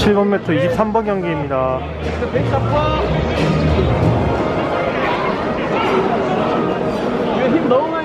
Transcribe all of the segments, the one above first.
7번 매트 23번 경기입니다. 힘 너무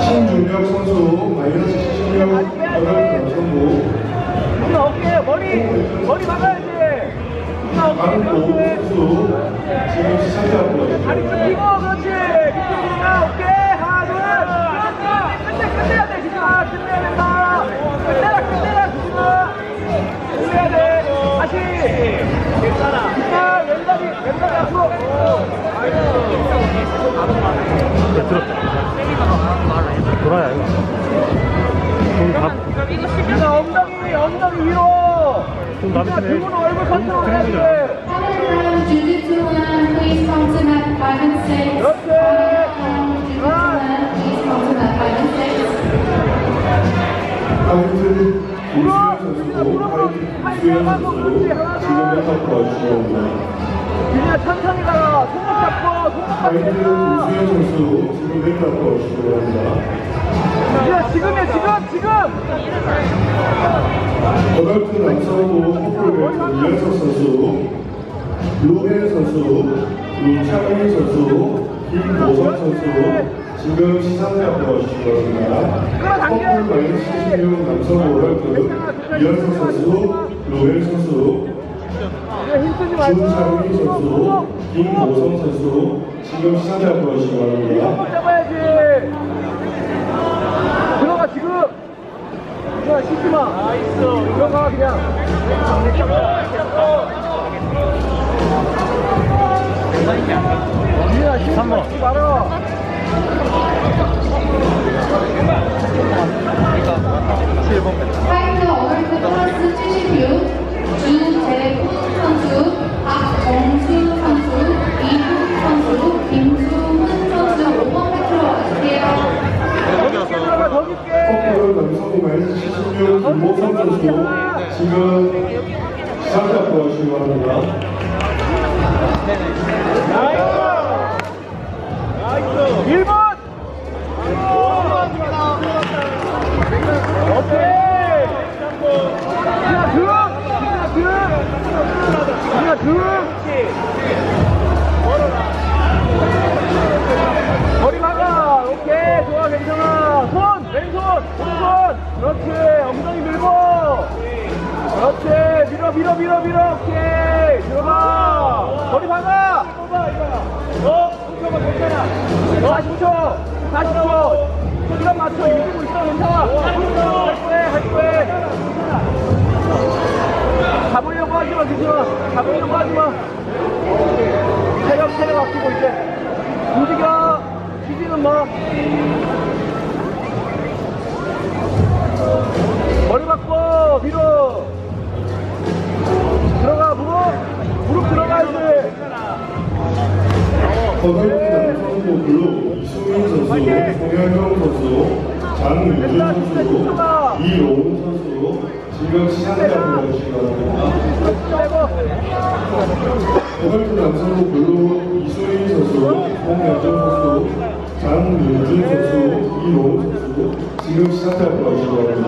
신준혁 선수 마이너스 70명 어덜트 선수 기준아, 어깨, 머리. 머리 박아야지. 기준아, 어깨, 그렇지. 선수 지금. 다리 쭉 To mat 5 and 6. 파이트 우수현 선수고 우수현 선수 지금 메타프 와주시옵니다. 기준아 천천히 가라 손목 잡고 손목 파이트 잡고 우수현 선수 지금 메타프 와주시옵니다. 기준아 지금이야 지금 지금 어덜트 남성부 커플벨트 이현석 선수 루벤 선수 루창희 선수 김보선 선수 지금 시상자 앞에 와주시옵니다. 커플 마이너스 76 남성 어덜트 이현석 선수 루벤 선수 준창희 선수 김보선 선수 지금 시상자 앞에 와주시옵니다. 손 잡아야지 들어가 지금 들어가 씻지 마. 나이스. 들어가 그냥. 마, 씻지 말아 76 김보선 선수 지금 시상자 앞에 와주시옵니다. 나이스 1번 오 그렇지 엉덩이 밀고. 그렇지 밀어 밀어 밀어 밀어. 오케이 들어가. 머리 박아. 어? 붙여봐 괜찮아. 40초 40초 시간 맞춰. 이기고 있어 괜찮아. 할 거야 할 거야 잡으려고 하지마 기준아 잡으려고 하지마 어덜트 남성부 블루 이수민 선수, 송현정 선수, 장유준 선수, 이로운 선수 지금 시상자 앞에 와주시옵니다. 빼고 어덜트 남성부 블루 이수민 선수, 홍현정 선수, 장윤준 선수, 이로운 선수 지금 시상자 앞에 와주시옵니다.